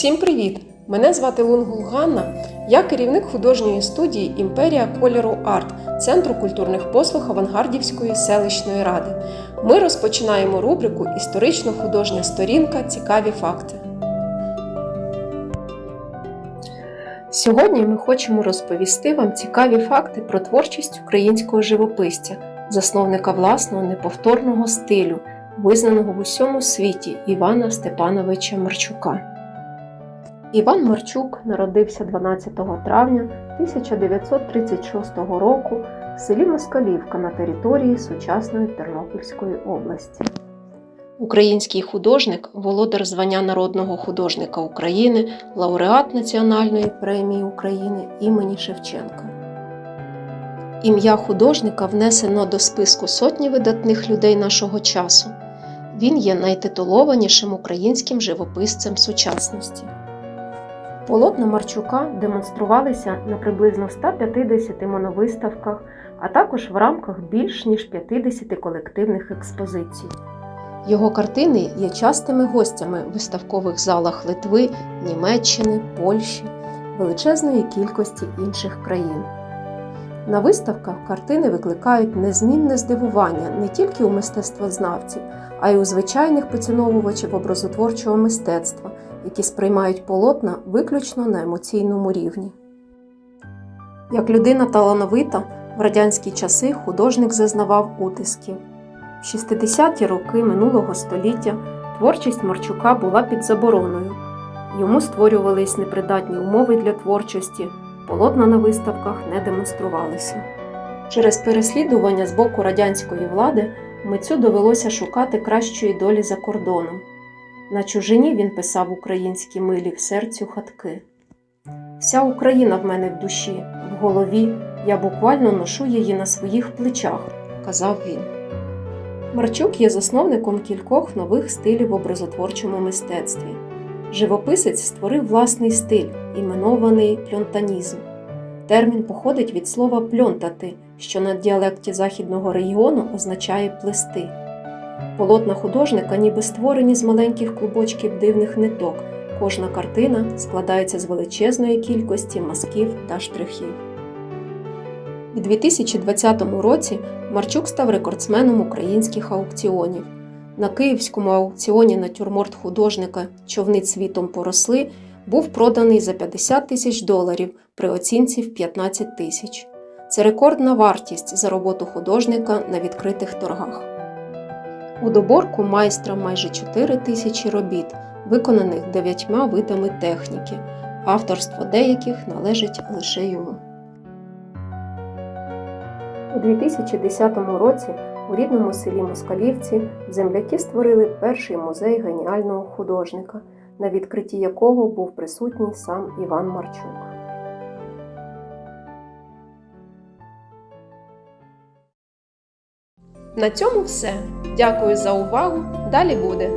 Всім привіт! Мене звати Лунгул Ганна. Я керівник художньої студії Імперія кольору Арт Центру культурних послуг Авангардівської селищної ради. Ми розпочинаємо рубрику Історично-художня сторінка. Цікаві факти. Сьогодні ми хочемо розповісти вам цікаві факти про творчість українського живописця, засновника власного неповторного стилю, визнаного в усьому світі Івана Степановича Марчука. Іван Марчук народився 12 травня 1936 року в селі Москалівка на території сучасної Тернопільської області. Український художник, володар звання народного художника України, лауреат Національної премії України імені Шевченка. Ім'я художника внесено до списку сотні видатних людей нашого часу. Він є найтитулованішим українським живописцем сучасності. Полотна Марчука демонструвалися на приблизно 150 моновиставках, а також в рамках більш ніж 50 колективних експозицій. Його картини є частими гостями в виставкових залах Литви, Німеччини, Польщі, величезної кількості інших країн. На виставках картини викликають незмінне здивування не тільки у мистецтвознавців, а й у звичайних поціновувачів образотворчого мистецтва, які сприймають полотна виключно на емоційному рівні. Як людина талановита, в радянські часи художник зазнавав утисків. В 60-ті роки минулого століття творчість Марчука була під забороною. Йому створювались непридатні умови для творчості, полотна на виставках не демонструвалися. Через переслідування з боку радянської влади митцю довелося шукати кращої долі за кордоном. На чужині він писав українські милі в серцю хатки. Вся Україна в мене в душі, в голові, я буквально ношу її на своїх плечах, казав він. Марчук є засновником кількох нових стилів в образотворчому мистецтві. Живописець створив власний стиль, іменований пльонтанізм. Термін походить від слова пльонтати, що на діалекті західного регіону означає плести. Полотна художника ніби створені з маленьких клубочків дивних ниток. Кожна картина складається з величезної кількості мазків та штрихів. У 2020 році Марчук став рекордсменом українських аукціонів. На київському аукціоні натюрморт художника Човни цвітом поросли був проданий за 50 тисяч доларів при оцінці в 15 тисяч. Це рекордна вартість за роботу художника на відкритих торгах. У доборку майстра майже 4 тисячі робіт, виконаних дев'ятьма видами техніки. Авторство деяких належить лише йому. У 2010 році у рідному селі Москалівці земляки створили перший музей геніального художника, на відкритті якого був присутній сам Іван Марчук. На цьому все. Дякую за увагу. Далі буде.